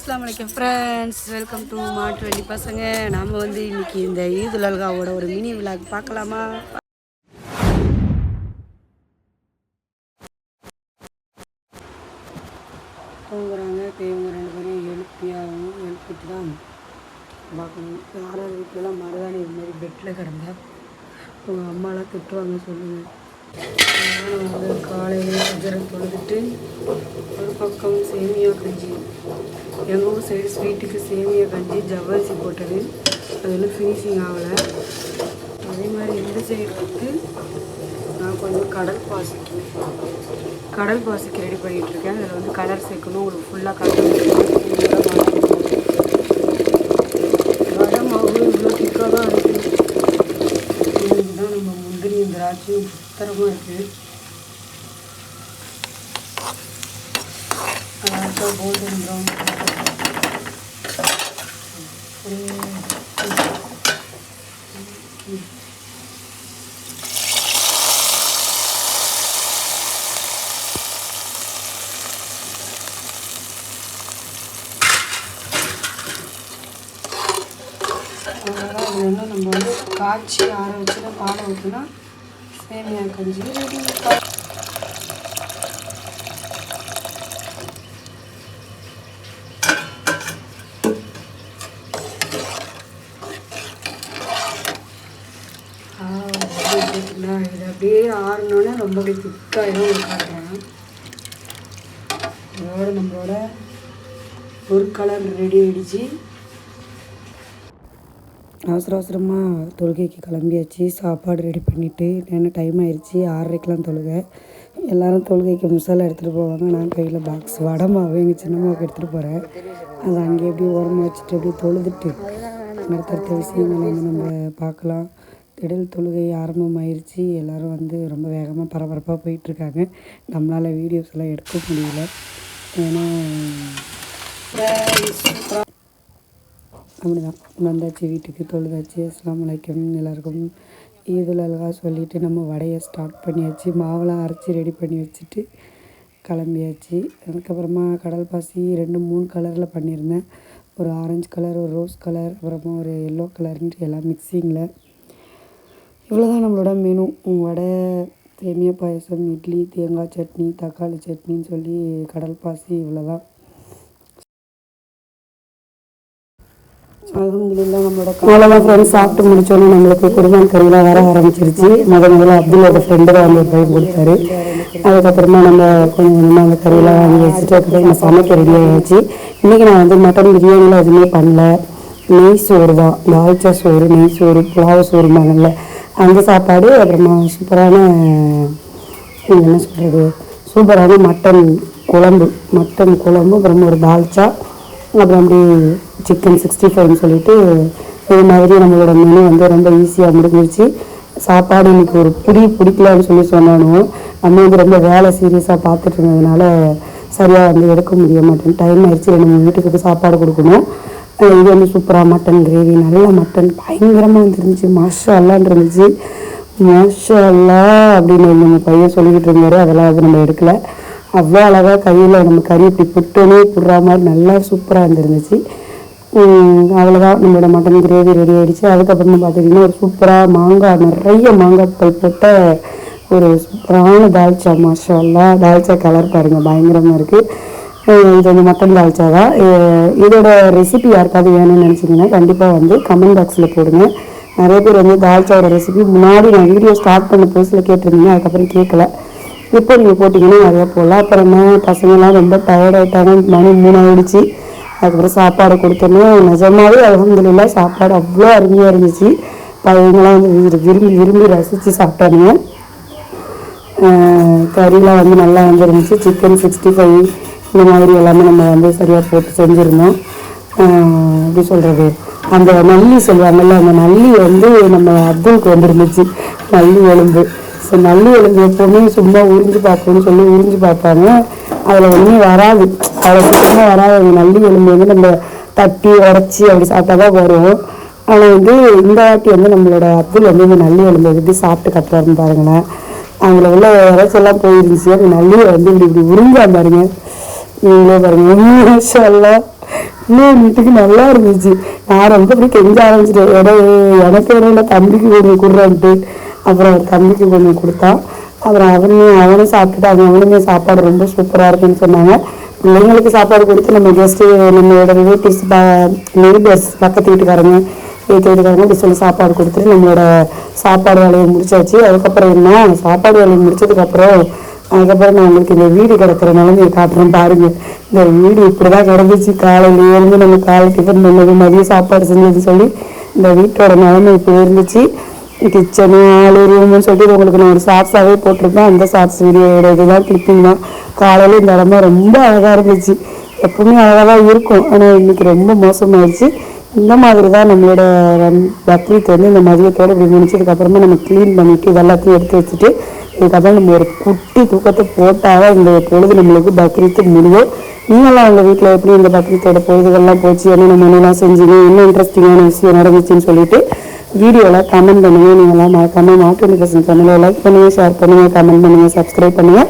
அஸ்லாம் வலைக்கம் friends welcome to மாட்டு வண்டி பசங்க. நாம் வந்து இன்னைக்கு இந்த ஈதுல் அல்காவோட ஒரு மினி விலாக் பார்க்கலாமா? தூங்குறாங்க இப்போ இவங்க ரெண்டு பேரும் எழுப்பியாகவும் எழுப்பிட்டு தான் பார்க்கணும். யாராவது வீட்டிலலாம் மருதாணி இது மாதிரி பெட்டில் கிடந்தா உங்கள் அம்மாலாம் திட்டுவாங்க சொல்லுங்கள் வந்து காலையில் அஜரம் தொழுதுட்டு ஒரு பக்கம் சேமியா கஞ்சி. எங்கள் ஊர் சைடு ஸ்வீட்டுக்கு சேமியா கஞ்சி ஜவ்வரிசி போட்டது. அது இன்னும் ஃபினிஷிங் ஆகலை. அதே மாதிரி இந்த சைடு வந்து நான் கொஞ்சம் கடல் பாசிக்கு கடல் பாசிக்கு ரெடி பண்ணிகிட்டு இருக்கேன் அதில் வந்து கலர் சேர்க்கணும். உங்களுக்கு ஃபுல்லாக கலர் வடை மாவு இவ்வளோ திக்காக தான் இருக்குது இதுதான் நம்ம முந்திரி திராட்சையும் சுத்தரமாக இருக்குது அழகாக கோல்டன் ப்ரௌன் அவ்வளோதான் இது வந்து நம்ம வந்து காய்ச்சி ஆற வச்சு தான் பாலை ஊற்றினா சேமியா கஞ்சி ரெடி இது அப்படியே ஆறினோடனே ரொம்ப அப்படியே திக்காயிடும் ஒரு காட்டுறேன். இதோட நம்மளோட ஒரு கலர் ரெடி ஆயிடுச்சு. அவசர அவசரமாக தொழுகைக்கு கிளம்பியாச்சு. சாப்பாடு ரெடி பண்ணிவிட்டு ஏன்னா டைம் ஆயிடுச்சு ஆறரைக்கெலாம் தொழுகை. எல்லாரும் தொழுகைக்கு மிசாலா எடுத்துகிட்டு போவாங்க. நான் கையில் பாக்ஸ் வடை மாவு எங்கள் சின்னம்மாவுக்கு எடுத்துகிட்டு போகிறேன் அதை அங்கே எப்படியும் ஓரமாக வச்சுட்டு அப்படியே தொழுதுட்டு அடுத்தடுத்த விஷயங்கள் வந்து நம்ம பார்க்கலாம். திடல் தொழுகை ஆரம்பமாயிருச்சு. எல்லோரும் வந்து ரொம்ப வேகமாக பரபரப்பாக போயிட்டுருக்காங்க. நம்மளால் வீடியோஸ் எல்லாம் எடுக்க முடியல. ஏன்னா அப்படிதான். வந்தாச்சு வீட்டுக்கு தொழுதாச்சு அஸ்லாம் வலைக்கம் எல்லாருக்கும் ஈதுல் அல்கா சொல்லிவிட்டு நம்ம வடையை ஸ்டார்ட் பண்ணியாச்சு. மாவெல்லாம் அரைச்சி ரெடி பண்ணி வச்சுட்டு கிளம்பியாச்சு. அதுக்கப்புறமா கடல் பாசி ரெண்டு மூணு கலரில் பண்ணியிருந்தேன். ஒரு ஆரஞ்சு கலர் ஒரு ரோஸ் கலர் அப்புறமா ஒரு எல்லோ கலர்ன்ட்டு எல்லாம் மிக்சிங்கில் இவ்வளோ தான் நம்மளோட மெனு வடை சேமியா பாயசம் இட்லி தேங்காய் சட்னி தக்காளி சட்னின்னு சொல்லி கடல் பாசி இவ்வளோதான் அவ்வளோதான் ஃப்ரெண்ட்ஸ் சாப்பிட்டு முடிச்சோன்னே நம்மளுக்கு குருபான் கறியெலாம் வர ஆரம்பிச்சிருச்சு. முத முதல்ல அப்துல்லோட ஃப்ரெண்டு தான் வந்து போய் கொடுத்தாரு. அதுக்கப்புறமா நம்ம கொஞ்சம் கொஞ்சமாக அந்த கறியெல்லாம் வாங்கி வச்சுட்டு அதுக்கப்புறம் நம்ம சமைக்க ரெடி ஆகிடுச்சு இன்றைக்கி நான் வந்து மட்டன் பிரியாணிலாம் எதுவுமே பண்ணல. நெய் சோறு தான். தால்ச்சா சோறு நெய் சோறு புலாவ் மாதிரில அந்த சாப்பாடு அப்புறமா சூப்பரான என்ன சொல்கிறது சூப்பரான மட்டன் குழம்பு. மட்டன் குழம்பு அப்புறமா ஒரு தால்ச்சா அப்புறம் அப்படி சிக்கன் சிக்ஸ்டி ஃபைவ்னு சொல்லிட்டு இது மாதிரி நம்மளோட மெனு வந்து ரொம்ப ஈஸியாக முடிஞ்சிருச்சு. சாப்பாடு இன்னைக்கு ஒரு பிடி பிடிக்கலன்னு சொல்லி சொன்னாலும் நம்ம வந்து ரொம்ப வேலை சீரியஸாக பார்த்துட்டு இருந்ததுனால சரியாக வந்து எடுக்க முடிய மாட்டேன். டைம் ஆயிடுச்சு ரெண்டு மூணு வீட்டுக்கு சாப்பாடு கொடுக்கணும். இது வந்து சூப்பராக மட்டன் கிரேவி நல்ல மட்டன் பயங்கரமாக வந்துருந்துச்சு. மாஷா அல்லான் இருந்துச்சு. மாஷா அல்லா அப்படின்னு நம்ம பையன் சொல்லிக்கிட்டு இருந்தாரு. அதெல்லாம் வந்து நம்ம எடுக்கலை. அவ்வளோ அழகாக கையில் நம்ம கறி இப்படி புட்டோனே புடுற மாதிரி நல்லா சூப்பராக இருந்துருந்துச்சு. அவ்வளோதான் நம்மளோட மட்டன் கிரேவி ரெடி ஆகிடுச்சு அதுக்கப்புறமா பார்த்திங்கன்னா ஒரு சூப்பராக மாங்காய் நிறைய மாங்காய் பல் போட்ட ஒரு சூப்பரான தால்ச்சா மாஷால்லா தால்ச்சா கலர் பாருங்கள் பயங்கரமாக இருக்குது இது வந்து மட்டன் தால்ச்சா தான். இதோட ரெசிபி யாருக்காவது வேணும்னு நினச்சிங்கன்னா கண்டிப்பாக வந்து கமெண்ட் பாக்ஸில் போடுங்க. நிறைய பேர் வந்து தால்ச்சாவோட ரெசிபி முன்னாடி நான் வீடியோ ஸ்டார்ட் பண்ண புதுசில் கேட்டிருந்தீங்க அதுக்கப்புறம் கேட்கல இப்போ நீங்கள் போட்டிங்கன்னா நிறையா போகலாம் அப்புறமா பசங்கள்லாம் ரொம்ப டயர்டாயிட்டாங்க மணி மூணாயிடுச்சு. அதுக்கப்புறம் சாப்பாடு கொடுத்தோன்னே நிஜமாவே அலமதுல்லா சாப்பாடு அவ்வளோ அருமையாக இருந்துச்சு. பையங்களாம் வந்து விரும்பி விரும்பி ரசித்து சாப்பிட்டாங்க கறிலாம் வந்து நல்லா வந்துருந்துச்சு. சிக்கன் சிக்ஸ்டி ஃபைவ் இந்த மாதிரி எல்லாமே நம்ம வந்து சரியாக போட்டு செஞ்சுருந்தோம். எப்படி சொல்கிறது அந்த நல்லி சொல்லுவாங்கல்ல அந்த நல்லி வந்து நம்ம அப்துலுக்கு வந்துருந்துச்சு. நல்லி எலும்பு ஸோ நல்லி எலும்பு எப்போவுமே சும்மா உறிஞ்சு பார்க்கணும்னு சொல்லி உறிஞ்சு பார்ப்பாங்க அதில் ஒன்றுமே வராது. அதில் சுத்தமாக வராது. அந்த நல்லி எலும்பு வந்து நம்ம தட்டி உடச்சி அப்படி சாப்பிட்டா தான் வரும். ஆனால் வந்து இந்த வாட்டி வந்து நம்மளோட அப்துல் வந்து இந்த நல்லி எலும்பு எப்படி சாப்பிட்டு கட்டுறாருன்னு பாருங்களேன். அதில் உள்ள இறச்செல்லாம் போயிருந்துச்சு. அந்த நல்லியை வந்து இப்படி இப்படி உறிஞ்சா பாருங்க. நீங்களே பாருங்க. மாஷா இன்னும் வீட்டுக்கு நல்லா இருந்துச்சு. நான் ரொம்ப அப்படி கெஞ்ச ஆரம்பிச்சிட்டேன். ஏன்னா எனக்கு வேணும் தம்பிக்கு கொஞ்சம் கொடுறான்ட்டு. அப்புறம் அவர் தம்பிக்கு கொஞ்சம் கொடுத்தான் அப்புறம் அவனையும் அவனும் சாப்பிட்டுட்டு அவனுமே சாப்பாடு ரொம்ப சூப்பராக இருக்குன்னு சொன்னாங்க. பிள்ளைங்களுக்கு சாப்பாடு கொடுத்து நம்ம கெஸ்ட்டு நம்மளோட ரிலேட்டிவ்ஸ் நெய்பர்ஸ் பக்கத்து வீட்டுக்காரங்க வீட்டு வீட்டுக்காரங்க இப்படி சொல்லி சாப்பாடு கொடுத்துட்டு நம்மளோட சாப்பாடு வேலையை முடிச்சாச்சு. அதுக்கப்புறம் என்ன? சாப்பாடு வேலையை முடிச்சதுக்கப்புறம் அதுக்கப்புறம் நான் உங்களுக்கு இந்த வீடு கிடக்கிற நிலைமையை காட்டுறேன் பாருங்க. இந்த வீடு இப்படி தான் கிடந்துச்சு. காலையில் இருந்து நம்ம காலை டிஃபன் பண்ணது மதியம் சாப்பாடு செஞ்சது சொல்லி இந்த வீட்டோட நிலைமை இப்படி இருந்துச்சு. கிச்சனு ஆளு ரூமுன்னு சொல்லிட்டு உங்களுக்கு நான் ஒரு ஷார்ட்ஸாகவே போட்டிருப்பேன் அந்த ஷார்ட்ஸ் வீடியோட இதுதான் கிளிப்பிங் தான் காலையில் இந்த இடமா ரொம்ப அழகாக இருந்துச்சு. எப்பவுமே அழகாக தான் இருக்கும். ஆனால் இன்றைக்கி ரொம்ப மோசமாயிடுச்சு. இந்த மாதிரி தான் நம்மளோட ரம்- பக்ரீத் வந்து இந்த மதியத்தோடு இப்படி முடிச்சதுக்கப்புறமா நம்ம க்ளீன் பண்ணிவிட்டு இதெல்லாத்தையும் எடுத்து வச்சுட்டு இதுக்கப்புறம் நம்ம ஒரு குட்டி தூக்கத்தை போட்டால் இந்த பொழுது நம்மளுக்கு பக்ரீத்து முடியும். நீங்களாம் உங்கள் வீட்டில் எப்படி இந்த பக்ரீத்தோட பொழுதுகள்லாம் போச்சு? என்ன நம்ம என்னெல்லாம் செஞ்சீங்க? என்ன இன்ட்ரெஸ்டிங்கான விஷயம் நடந்துச்சுன்னு சொல்லிட்டு வீடியோவில் கமெண்ட் பண்ணுங்கள் நீங்களாம் மறக்காமல் நாட்டு நிகழ்ச்சி சேனலை லைக் பண்ணுங்கள் ஷேர் பண்ணுங்கள் கமெண்ட் பண்ணுங்கள் சப்ஸ்கிரைப் பண்ணுங்கள்